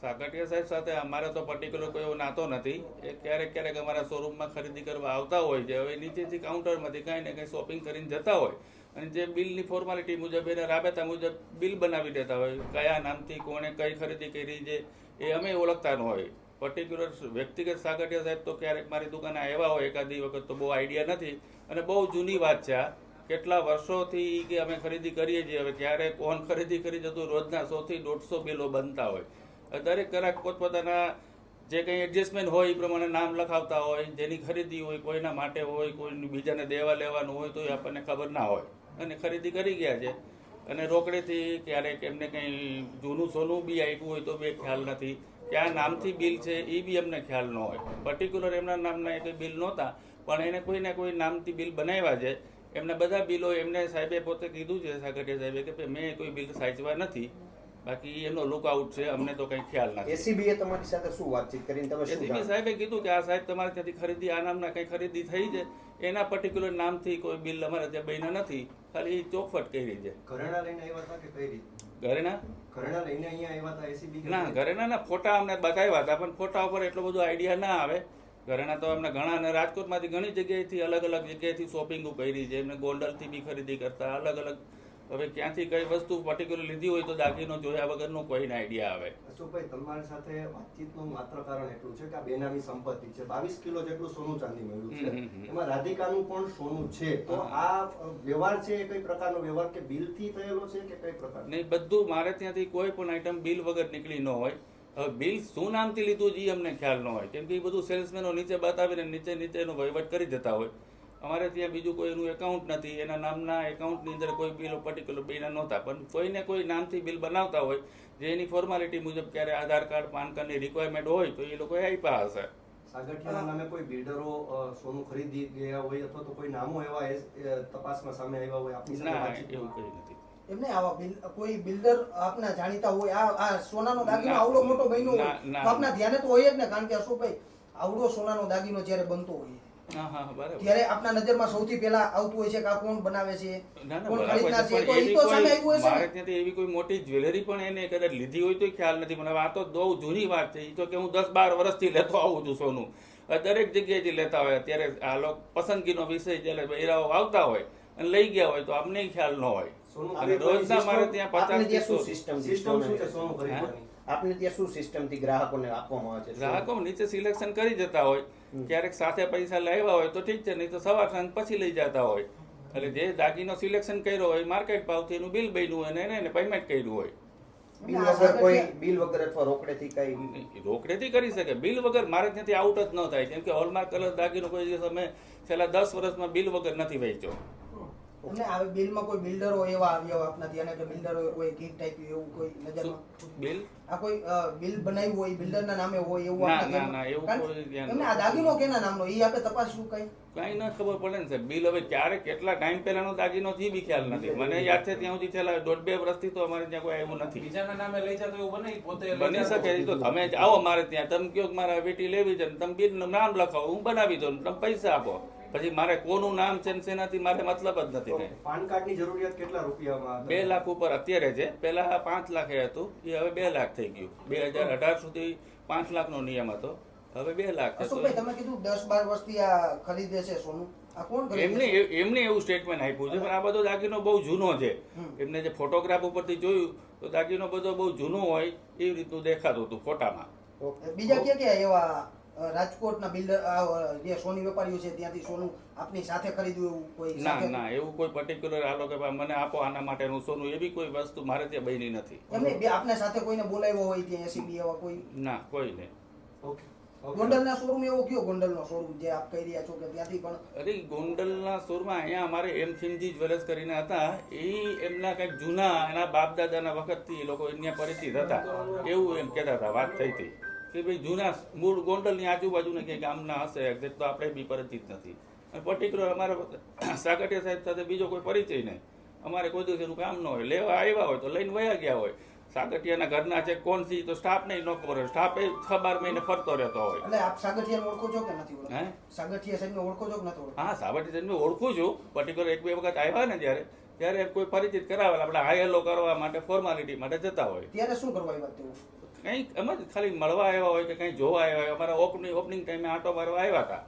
સાગઠિયા સાહેબ સાથે અમારે તો પર્ટિક્યુલર કોઈ એવો નાતો નથી. એ ક્યારેક ક્યારેક અમારા શોરૂમમાં ખરીદી કરવા આવતા હોય છે. હવે નીચેથી કાઉન્ટરમાંથી કાંઈ ને કંઈ શોપિંગ કરીને જતા હોય. અને જે બિલની ફોર્માલિટી મુજબ એને રાબેતા મુજબ બિલ બનાવી દેતા હોય. કયા નામથી, કોણે કઈ ખરીદી કરી છે એ અમે ઓળખતા ન હોય. પર્ટિક્યુલર વ્યક્તિગત સાગઠિયા સાહેબ તો ક્યારેક મારી દુકાને આવ્યા હોય એકાદી વખત તો બહુ આઈડિયા નથી. અને બહુ જૂની વાત છે આ. કેટલા વર્ષોથી કે અમે ખરીદી કરીએ છીએ. હવે ક્યારે કોણ ખરીદી કરી જતું રોજના સોથી દોઢસો બિલો બનતા હોય. દરેક ગ્રાહક પોતપોતાના જે કંઈ એડજસ્ટમેન્ટ હોય એ પ્રમાણે નામ લખાવતા હોય, જેની ખરીદી હોય, કોઈના માટે હોય કોઈ બીજાને દેવા લેવાનું હોય, તો એ આપણને ખબર ના હોય. અને ખરીદી કરી ગયા છે. અને રોકડેથી ક્યારેક એમને કંઈ જૂનું સોનું બી આપ્યું હોય તો બી ખ્યાલ નથી. ક્યાં નામથી બિલ છે, એ બી એમને ખ્યાલ ન હોય. પર્ટિક્યુલર એમના નામના એ કંઈ બિલ નહોતા, પણ એને કોઈને કોઈ નામથી બિલ બનાવ્યા છે. એમના બધા બિલો એમને સાહેબે પોતે કીધું છે, સાગરિયા સાહેબે, કે મેં કોઈ બિલ સાચવા નથી. બાકી એનો લુકઆઉટ છે અમને તો કંઈ ખ્યાલ નથી. એસીબી એ તમારી સાથે શું વાતચીત કરીને તમે શું એસીબી સાહેબે કીધું કે આ સાહેબ તમારે ત્યાંથી ખરીદી આ નામના કંઈ ખરીદી થઈ છે. એના પર્ટિક્યુલર નામથી કોઈ બિલ અમારે ત્યાં બન્યા નથી. ખાલી ચોખવટ કરી છે. ઘરેણા લઈને આવ્યા હતા કે કઈ રીતે? ઘરેણા? ઘરેણા લઈને અહીંયા આવ્યા હતા એસીબી ના ઘરેણાના ફોટા અમને બતાવ્યા હતા પણ ફોટા ઉપર એટલો બધો આઈડિયા ના આવે. ઘરેના તો અમને ઘણા અને રાજકોટમાંથી ઘણી જગ્યાએથી અલગ અલગ જગ્યાએથી શોપિંગ કરી છે. એમને ગોંડલથી બી ખરીદી કરતા અલગ અલગ હવે ક્યાંથી કઈ વસ્તુ પર્ટિક્યુલર લીધી હોય તો દાગીનો જોયા વગરનો કોઈને આઈડિયા આવે. અશોકભાઈ તમારી સાથે વાતચીતનું માત્ર કારણ એટલું છે કે આ બેનામી સંપત્તિ છે. બાવીસ કિલો જેટલું સોનું ચાંદી મળ્યું છે. એમાં રાધિકાનું પણ સોનું છે. તો આ વ્યવહાર છે એ કઈ પ્રકારનો વ્યવહાર કે બિલથી થયેલો છે કે કઈ પ્રકાર નહીં બધું મારે ત્યાંથી કોઈ પણ આઈટમ બિલ વગર નીકળી ન હોય. હવે બિલ શું નામથી લીધું છે એ અમને ખ્યાલ ન હોય. કેમ કે એ બધું સેલ્સમેનો નીચે બતાવીને નીચે નીચે એનો વહીવટ કરી જતા હોય. અમારે ત્યાં બીજું કોઈ એનું એકાઉન્ટ નથી. એના નામના એકાઉન્ટની અંદર કોઈ બિલ પર્ટિક્યુલર બિલ નહોતા. પણ કોઈને કોઈ નામથી બિલ બનાવતા હોય જે એની ફોર્માલિટી મુજબ ક્યારે આધાર કાર્ડ પાન કાર્ડની રિક્વાયરમેન્ટ હોય તો એ લોકોએ આપ્યા હશે. સાગઠિયાના નામે કોઈ બિલ્ડરો સોનું ખરીદી ગયા હોય અથવા તો કોઈ નામો એવા તપાસમાં સામે આવ્યા હોય આપની સાથે એવું કંઈ નથી. એમને આવા બિલ કોઈ બિલ્ડર આપના જાણીતા હોય આ આ સોનાનો દાગીનો આવડો મોટો બન્યો હોય આપના ધ્યાને તો હોય જ ને કારણ કે અશોકભાઈ આવડો સોનાનો દાગીનો જ્યારે બનતો હોય ત્યારે આપના નજરમાં સૌથી પહેલા આવતું હોય છે કે આ કોણ બનાવે છે? કોણ ખરીદનાર છે? તો પણ એ તો સામે આવ્યું હશે ભારત ને એવી કોઈ મોટી જ્વેલરી પણ એને કદાચ લીધી હોય તો ખ્યાલ નથી મને હવે આ તો બહુ જૂની વાત છે. એ તો કે હું દસ બાર વર્ષથી લેતો આવું છું સોનું. દરેક જગ્યાએથી લેતા હોય. અત્યારે આ લોકો પસંદગીનો વિષય જ્યારે બૈરાઓ આવતા હોય અને લઈ ગયા હોય તો આપને ખ્યાલ ન હોય. સોનું અને રોજના મારે ત્યાં પચાસ સિસ્ટમ સિસ્ટમ શું છે? સોનું ખરીદવાની? આપને ત્યાં શું સિસ્ટમથી ગ્રાહકોને આપવામાં આવે છે? ગ્રાહકો નીચે સિલેક્શન કરી જતા હોય ક્યારેક સાથે પૈસા લાવ્યા હોય તો ઠીક છે નહીં તો સવાર સાંજ પછી લઈ જતા હોય. એટલે જે દાગીનો સિલેક્શન કર્યો હોય માર્કેટ ભાવથી એનું બિલ બન્યું હોય અને એને પેમેન્ટ કર્યું હોય. બિલ વગર કોઈ બિલ વગર અથવા રોકડેથી કઈ રોકડેથી કરી શકે. બિલ વગર મારે ત્યાંથી આઉટ જ ન થાય. કેમ કે હોલમાર્ક કલર દાગીનો કોઈ દિવસ અમે છેલ્લા દસ વર્ષમાં બિલ વગર નથી વેચ્યો. એમને આવે બિલમાં કોઈ બિલ્ડરો એવા આવ્યા હોય આપના ત્યાં કે બિલ્ડરો કોઈ ગીત ટાઈપ એવું કોઈ નજરમાં? બિલ? આ કોઈ બિલ બનાવ્યું હોય બિલ્ડરના નામે હોય એવું ના, ના, ના, એવું કોઈ ધ્યાન એમને આ દાગીનો કેના નામનો? એ આપણે તપાસવું કઈ? કઈ ન ખબર પડે ને સાહેબ. બિલ હવે ક્યારે કેટલા ટાઈમ પહેલાનો દાગીનો થી બી ખ્યાલ નથી. મને યાદ છે ત્યાં સુધી છેલ્લા દોઢ બે વર્ષથી તો અમારે ત્યાં કોઈ આવ્યું નથી. બીજાના નામે લઈ જતો એવું બને પોતે બની શકે તો તમે આવો મારે ત્યાં. તમે કયો મારા મારે વેટી લેવી છે ને તમે બિલ નામ લખાવો હું બનાવી દઉં તમે પૈસા આપો. પછી મારે કોનું નામ છે ને શેનાથી મારે મતલબ જ નથી કઈ. પાન કાર્ડની જરૂરિયાત કેટલા રૂપિયામાં બે લાખ ઉપર અત્યારે છે. પહેલા પાંચ લાખે હતું એ હવે બે લાખ થઈ ગયું. બે હજાર અઢાર સુધી પાંચ લાખનો નિયમ હતો. હવે બે લાખ છે. તમે કીધું દસ બાર વર્ષથી આ ખરીદે છે સોનું. આ કોણ ખરીદે એમને એમને એવું સ્ટેટમેન્ટ આપ્યું છે પણ આ બધો દાગીનો બહુ જૂનો છે. એમને જે ફોટોગ્રાફ ઉપરથી જોયું તો દાગીનો બધો બહુ જૂનો હોય એવી રીતનું દેખાતું હતું ફોટામાં. બીજા ક્યાં ક્યાં એવા રાજકોટના બિલ્ડર જે સોની વેપારીઓ છે ત્યાંથી સોનું આપની સાથે ખરીદ્યું એવું કોઈ ના ના એવું કોઈ પર્ટિક્યુલર આ લોકો મને આપો આના માટેનું સોનું એવી કોઈ વસ્તુ મારે ત્યાં બની નથી. એમને બે આપને સાથે કોઈને બોલાવ્યો હોય ત્યાં એસીબી એવા કોઈ? ના કોઈ નહીં. Okay okay. ગોંડલના શોરૂમ એવો કયો ગોંડલનો શોરૂમ જે આપ કહી રહ્યા છો કે ત્યાંથી પણ? અરે ગોંડલના સુરમાં અહીંયા અમારે એમ ખીમજી જ્વેલર્સ કરીને હતા. એ એમના કંઈક જૂના એના બાપ દાદાના વખતથી એ લોકો અહીંયા પરિચિત હતા. એવું એમ કહેતા હતા વાત થઈ હતી. કે ભાઈ જૂના મૂળ ગોંડલની આજુબાજુના કે ગામના હશે એક્ઝેક્ટ તો આપણે બી પરિચિત નથી. અને પર્ટિક્યુલર અમારે સાગઠિયા સાહેબ સાથે બીજો કોઈ પરિચય નહીં. અમારે કોઈ દિવસ એનું કામ ન હોય. લેવા આવ્યા હોય તો લઈને વયા ગયા હોય. સાગઠિયાના ઘરના છે કોણ છે તો સ્ટાફ નહીં ન ખબર સ્ટાફ એ છ બાર મહિને ફરતો રહેતો હોય. એટલે આપ સાગઠિયા ઓળખો છો કે નથી હે? સાગઠિયા સાહેબને ઓળખો છો કે નથી હા સાબરથી જન્મે ઓળખું છું. પર્ટિક્યુલર એક બે વખત આવ્યા ને જ્યારે ત્યારે કોઈ પરિચિત કરાવેલા. આપણે હાઈ હેલો કરવા માટે ફોર્માલિટી માટે જતા હોય. ત્યારે શું કરવા આવ્યા તેઓ? કંઈક એમ જ ખાલી મળવા આવ્યા હોય કે કંઈ જોવા આવ્યા હોય? અમારા ઓપનિંગ ઓપનિંગ ટાઈમે આંટો મારવા આવ્યા હતા.